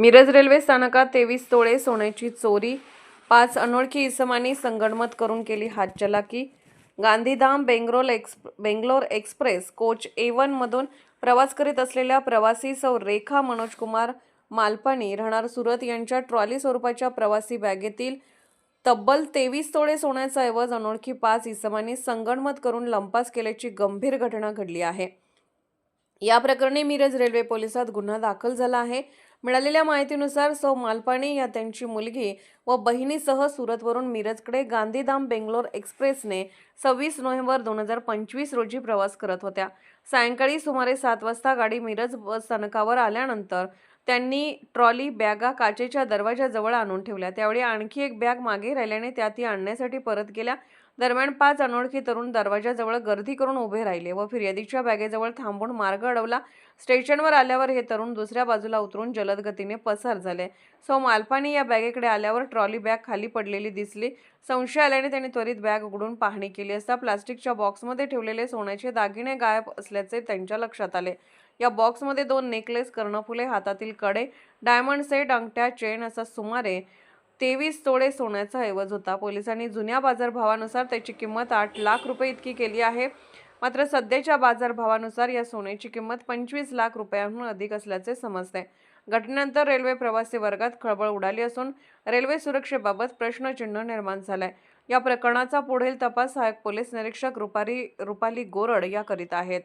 Miraj railway स्थानकात तेवीस तोळे सोन्याची चोरी पाच अनोळखी इसमांनी संगणमत करून केली हातचलाकी. Gandhidham Bangalore x Bangalore express coach A वनमधून प्रवास करीत असलेल्या प्रवासी सौ रेखा मनोज कुमार मालपाणी राहणार सुरत यांच्या ट्रॉली स्वरूपाच्या प्रवासी बॅगेतील तब्बल तेवीस तोळे सोन्याचा ऐवज अनोळखी पाच इसमांनी संगणमत करून लंपास केल्याची गंभीर घटना घडली आहे. या प्रकरणी मिरज रेल्वे पोलिसात गुन्हा दाखल झाला आहे. मिळालेल्या माहितीनुसार सौ मालपाणी या त्यांची मुलगी व बहिणीसह सुरतवरून मिरजकडे गांधीधाम बेंगलोर एक्सप्रेसने सव्वीस नोव्हेंबर दोन हजार पंचवीस रोजी प्रवास करत होत्या. सायंकाळी सुमारे सात वाजता गाडी मिरज बस स्थानकावर आल्यानंतर त्यांनी ट्रॉली बॅगा काचेच्या दरवाजाजवळ आणून ठेवल्या. त्यावेळी आणखी एक बॅग मागे राहिल्याने त्या ती आणण्यासाठी परत गेल्या. दरम्यान पाच अनोळखी तरुण दरवाजाजवळ गर्दी करून उभे राहिले व फिर्यादीच्या बॅगेजवळ थांबून मार्ग अडवला. स्टेशनवर आल्यावर हे तरुण दुसऱ्या बाजूला उतरून जलद गतीने पसार झाले. सो मालपानी या बॅगेकडे आल्यावर ट्रॉली बॅग खाली पडलेली दिसली. संशय आल्याने त्यांनी त्वरित बॅग उघडून पाहणी केली असता प्लास्टिकच्या बॉक्समध्ये ठेवलेले सोन्याचे दागिने गायब असल्याचे त्यांच्या लक्षात आले. या बॉक्समध्ये दोन नेकलेस कर्णफुले हातातील कडे डायमंड सेट अंगठ्या चेन असा सुमारे तेवीस तोडे सोन्याचा ऐवज होता. पोलिसांनी जुन्या बाजारभावानुसार त्याची किंमत आठ लाख रुपये इतकी केली आहे. मात्र सध्याच्या बाजारभावानुसार या सोन्याची किंमत पंचवीस लाख रुपयांहून अधिक असल्याचे समजते. घटनेनंतर रेल्वे प्रवासी वर्गात खळबळ उडाली असून रेल्वे सुरक्षेबाबत प्रश्नचिन्ह निर्माण झालंय. या प्रकरणाचा पुढील तपास सहाय्यक पोलीस निरीक्षक रुपारी रुपाली गोरड या करीत आहेत.